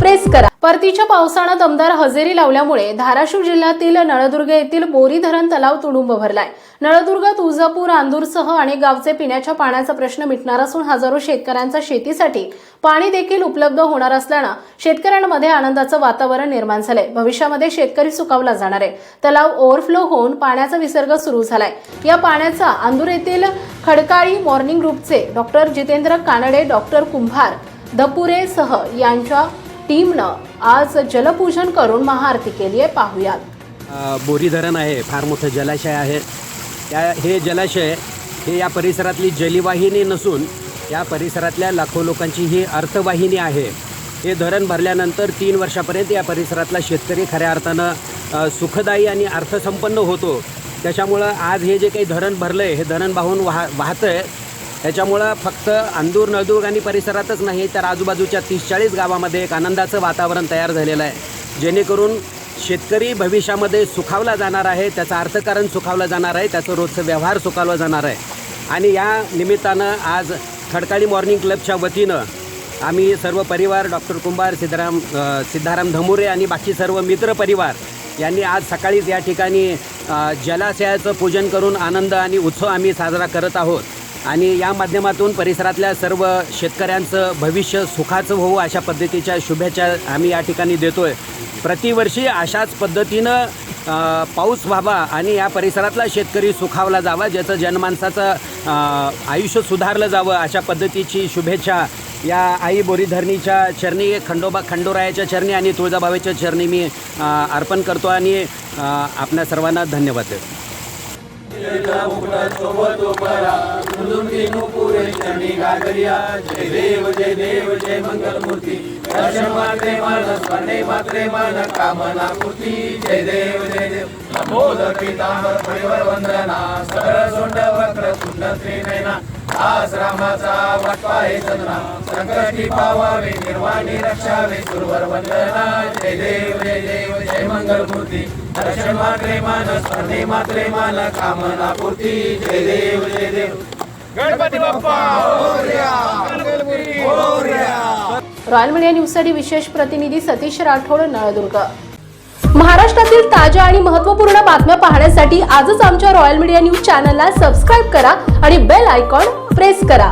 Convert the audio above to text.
Press करा. परतीच्या पावसानं दमदार हजेरी लावल्यामुळे धाराशिव जिल्ह्यातील नळदुर्ग येथील बोरी धरण तलाव तुडुंब भरलाय. नळदुर्ग तुळजापूर आंदूरसह अनेक गावचे पिण्याच्या पाण्याचा प्रश्न मिटणार असून हजारो शेतकऱ्यांचा शेतीसाठी पाणी देखील उपलब्ध होणार असल्यानं शेतकऱ्यांमध्ये आनंदाचं वातावरण निर्माण झालंय. भविष्यामध्ये शेतकरी सुकावला जाणार आहे. तलाव ओव्हरफ्लो होऊन पाण्याचा विसर्ग सुरू झालाय. या पाण्याचा आंदूर येथील खडकाळी मॉर्निंग ग्रुपचे डॉक्टर जितेंद्र कानडे डॉक्टर कुंभार दपुरे सह यांच्या टीमनं आज जलपूजन करून महाआरती केली आहे पाहूयात. बोरी धरण आहे फार मोठं जलाशय आहे. त्या हे जलाशय हे या परिसरातली जलवाहिनी नसून या परिसरातल्या लाखो लोकांची ही अर्थवाहिनी आहे. हे धरण भरल्यानंतर तीन वर्षापर्यंत या परिसरातला शेतकरी खऱ्या अर्थानं सुखदायी आणि अर्थसंपन्न होतो. त्याच्यामुळं आज हे जे काही धरण भरलं आहे हे धरण वाहून वाह वाहतं आहे त्याच्यामुळं फक्त अंदूर नळदुर्ग आणि परिसरातच नाही तर आजूबाजूच्या तीस चाळीस गावामध्ये एक आनंदाचं वातावरण तयार झालेलं आहे. जेणेकरून शेतकरी भविष्यामध्ये सुखावला जाणार आहे त्याचं अर्थकारण सुखावलं जाणार आहे त्याचं रोजचं व्यवहार सुखावला जाणार आहे. आणि या निमित्तानं आज खडकाळी मॉर्निंग क्लबच्या वतीनं आम्ही सर्व परिवार डॉक्टर कुंभार सिद्धाराम सिद्धाराम धमुरे आणि बाकी सर्व मित्र परिवार यांनी आज सकाळीच या ठिकाणी जलाशयाचं पूजन करून आनंद आणि उत्सव आम्ही साजरा करत आहोत. आणि या माध्यमातून परिसरातल्या सर्व शेतकऱ्यांचं भविष्य सुखाचं होऊ अशा पद्धतीच्या शुभेच्छा आम्ही या ठिकाणी देतो आहे प्रतिवर्षी अशाच पद्धतीनं पाऊस व्हावा आणि या परिसरातला शेतकरी सुखावला जावा ज्याचं जनमानसाचं आयुष्य सुधारलं जावं अशा पद्धतीची शुभेच्छा या आई बोरीधरणीच्या चरणी खंडोबा खंडोरायाच्या चरणी आणि तुळजाबावेच्या चरणी मी अर्पण करतो आणि आपल्या सर्वांना धन्यवाद देतो. जय देव जय देव जय मंगलमूर्ती। दर्शन मात्रे मान स्मरणे मात्रे मान कामना पूर्ती। जय देव जय देव। नमोद पीतांबर परिवर वंदना। सरळ सोंड वक्र कुंड त्रिनयना। आस रामाचा वाटवा हे चंद्रा संकष्टी पावावे निर्वाणी रक्षावे सुरवर वंदना। जय देव जय देव जय मंगल मूर्ती दर्शन मात्रे मान स्मरणे मात्रे मान कामना पूर्ती। जय देव जय देव। गणपती बाप्पा! रॉयल मीडिया न्यूजसाठी विशेष प्रतिनिधी सतीश राठोड नळदुर्ग. महाराष्ट्रातील ताज्या आणि महत्त्वपूर्ण बातम्या पाहण्यासाठी आजच आमच्या रॉयल मीडिया न्यूज चॅनलला सबस्क्राईब करा आणि बेल आयकॉन प्रेस करा.